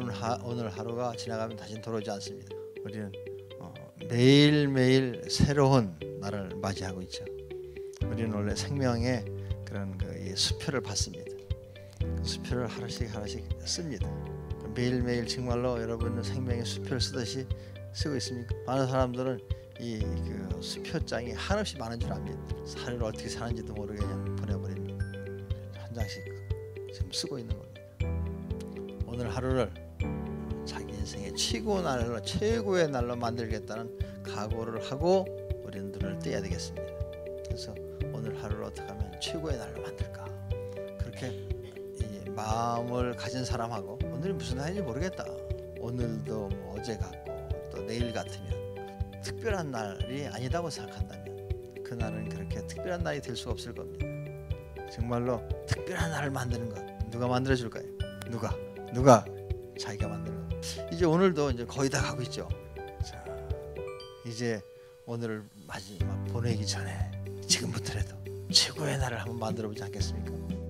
오늘, 하, 오늘 하루가 지나가면 다시 돌아오지 않습니다. 우리는 어, 매일 매일 새로운 날을 맞이하고 있죠. 우리는 원래 생명의 그런 그 수표를 받습니다. 그 수표를 하나씩 하나씩 씁니다. 매일 매일 정말로 여러분은 생명의 수표를 쓰듯이 쓰고 있습니까? 많은 사람들은 이 그 수표장이 한없이 많은 줄 압니다. 하루를 어떻게 사는지도 모르게 그냥 보내버립니다. 한 장씩 지금 쓰고 있는 겁니다. 오늘 하루를 자기 인생의 최고 날로 최고의 날로 만들겠다는 각오를 하고 우리는 눈을 떼야 되겠습니다. 그래서 오늘 하루를 어떻게 하면 최고의 날로 만들까? 그렇게 이 마음을 가진 사람하고 오늘이 무슨 날인지 모르겠다. 오늘도 뭐 어제 같고 또 내일 같으면 특별한 날이 아니다고 생각한다면 그 날은 그렇게 특별한 날이 될 수가 없을 겁니다. 정말로 특별한 날을 만드는 것 누가 만들어 줄까요? 누가 누가 자기가 것. 이제 오늘도 이제 거의 다 가고 있죠. 자 이제 오늘을 마지막 보내기 전에 지금부터라도 최고의 날을 한번 만들어 보지 않겠습니까?